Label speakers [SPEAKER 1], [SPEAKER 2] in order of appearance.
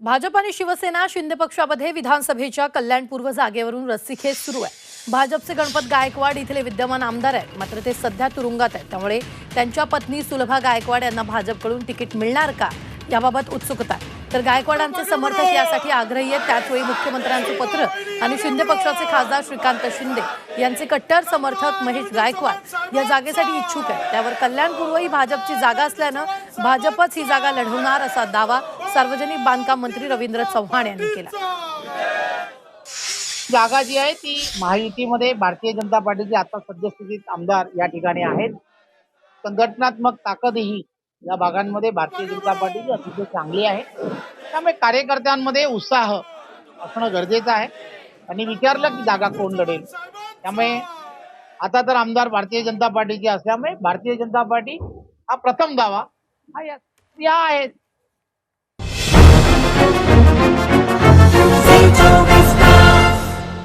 [SPEAKER 1] भाजप आणि शिवसेना शिंदे पक्षामध्ये विधानसभेच्या कल्याणपूर्व जागेवरून रस्सीखेच सुरू आहे. भाजपचे गणपत गायकवाड इथले विद्यमान आमदार आहेत. मात्र ते सध्या तुरुंगात आहेत. त्यामुळे त्यांच्या पत्नी सुलभा गायकवाड यांना भाजपकडून तिकीट मिळणार का याबाबत उत्सुकता आहे. तर गायकवाडांचे समर्थक यासाठी आग्रही आहेत. त्याचवेळी मुख्यमंत्र्यांचं पत्र आणि शिंदे पक्षाचे खासदार श्रीकांत शिंदे यांचे कट्टर समर्थक महेश गायकवाड या जागेसाठी इच्छुक आहेत. त्यावर कल्याणपूर्व ही भाजपची जागा असल्यानं भाजपच ही जागा लढवणार असा दावा सार्वजनिक बांधकाम मंत्री रवींद्र चव्हाण यांनी केला.
[SPEAKER 2] जागा जी आहे ती महायुतीमध्ये भारतीय जनता पार्टीचे आता सद्यस्थितीत आमदार या ठिकाणी आहेत. संघटनात्मक ताकदही या भागांमध्ये भारतीय जनता पार्टीची अतिशय चांगली आहे. त्यामुळे कार्यकर्त्यांमध्ये उत्साह असणं गरजेचं आहे. आणि विचारलं की जागा कोण लढेल? त्यामुळे आता तर आमदार भारतीय जनता पार्टीचे असल्यामुळे भारतीय जनता पार्टी हा प्रथम दावा हा या या आहेत